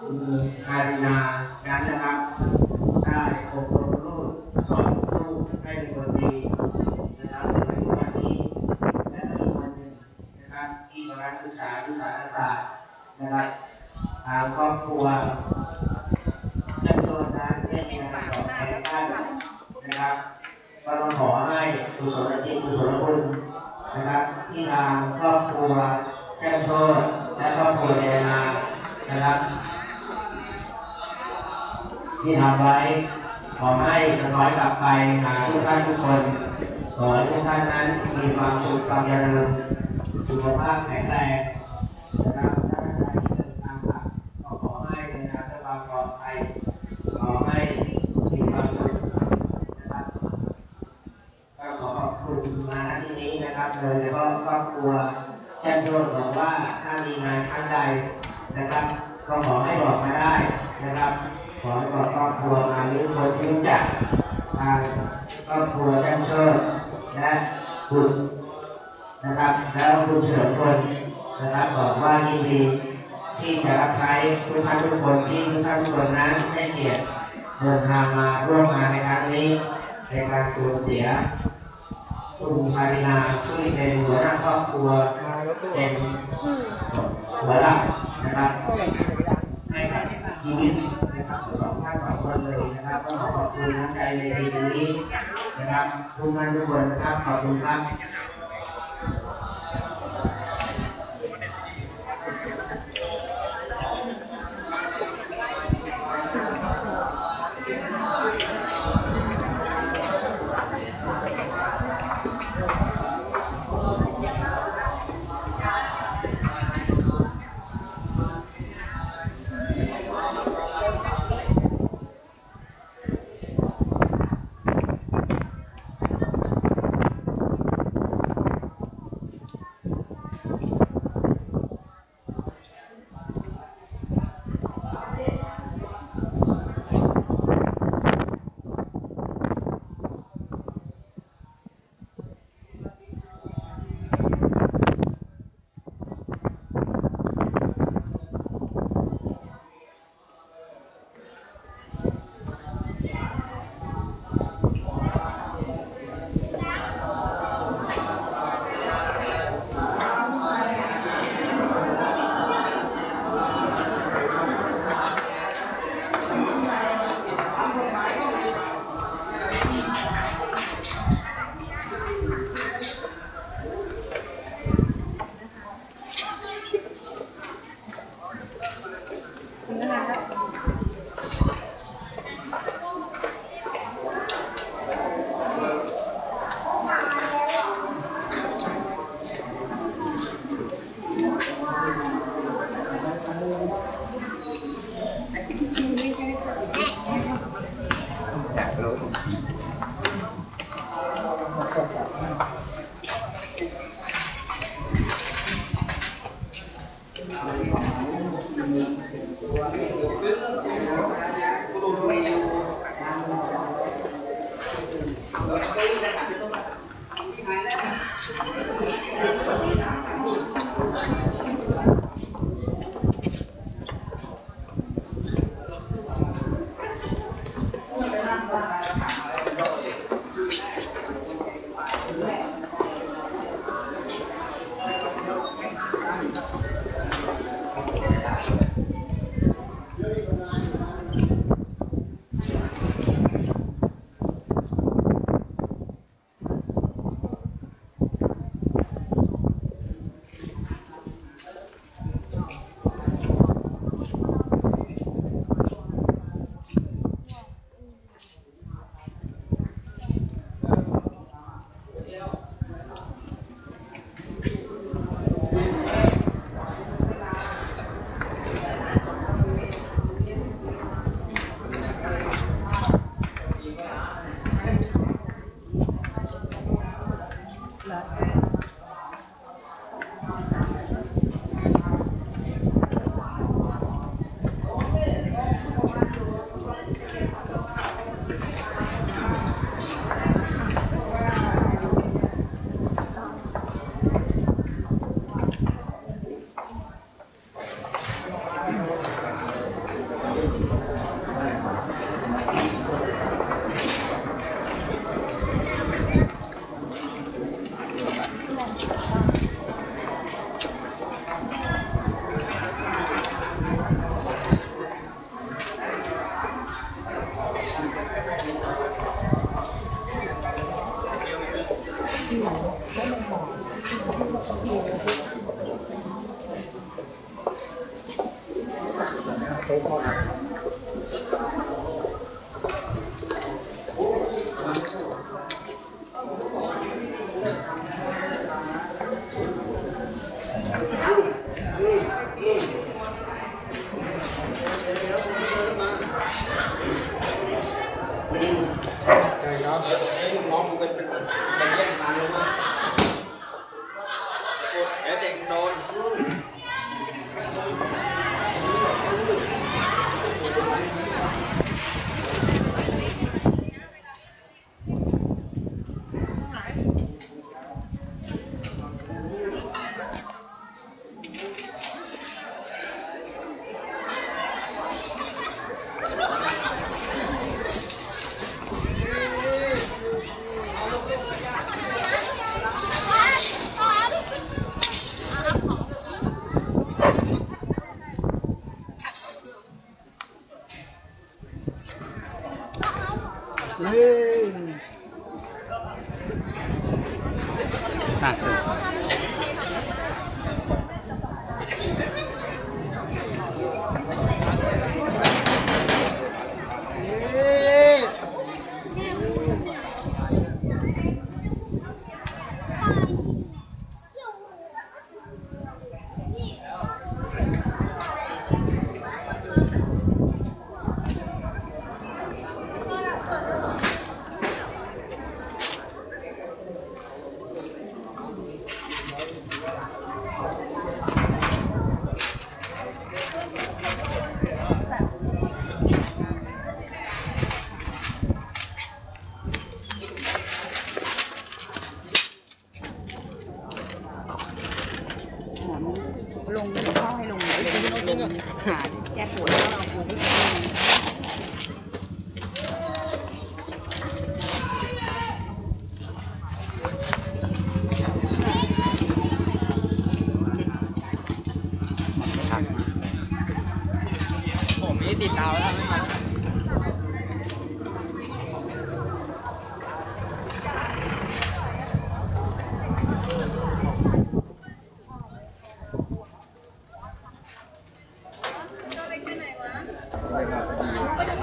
คุณอารนาการนะครับ ได้อบรมลูกสอนลูกให้เป็นคนดีนะครับในวันนี้และอีกวันหนึ่งนะครับที่กำลังศึกษาวิชาศาสตร์นะครับทางครอบครัวจำนวนนั้นได้มีการตอบแทนท่านนะครับก็ต้องขอให้กุศลจิตกุศลคุณนะครับ ที่ทางครอบครัวแก้งโทษและครอบครัวเดนานะครับ ที่ทำไว้ ขอให้สะท้อนกลับไปหาทุกท่านทุกคน ขอให้ทุกท่านนั้นมีความสุขความเจริญสุขภาพแข็งแรงนะครับถ้าท่านใดที่เดินทางกลับก็ขอให้เดินทางด้วยความปลอดภัยขอให้มีความสุขนะครับก็ขอขอบคุณมาที่นี้นะครับโดยเฉพาะครอบครัวแจ้งโทษบอกว่าถ้ามีงานครั้งใดนะครับก็ขอให้บอกมาได้นะครับ ขอให้ครอบครัวมาหรือคนที่รักทางครอบครัวแจ้งโทษและคุณนะครับ แล้วคุณเฉลิมพลนะครับบอกว่ายินดีที่จะรับใช้ทุกท่านทุกคนที่ทุกท่านทุกคนนั้นให้เกียรติเดินทางมาร่วมงานในครั้งนี้ในการสูญเสียคุณมารินาซึ่งเป็นหัวหน้าครอบครัวเป็นหัวหลักนะครับ ชีวิตนะครับสองท่านสองคนเลยนะครับก็ขอขอบคุณน้ำใจในปีนี้นะครับทุกท่านทุกคนนะครับขอบคุณครับ อะเสร็จทัน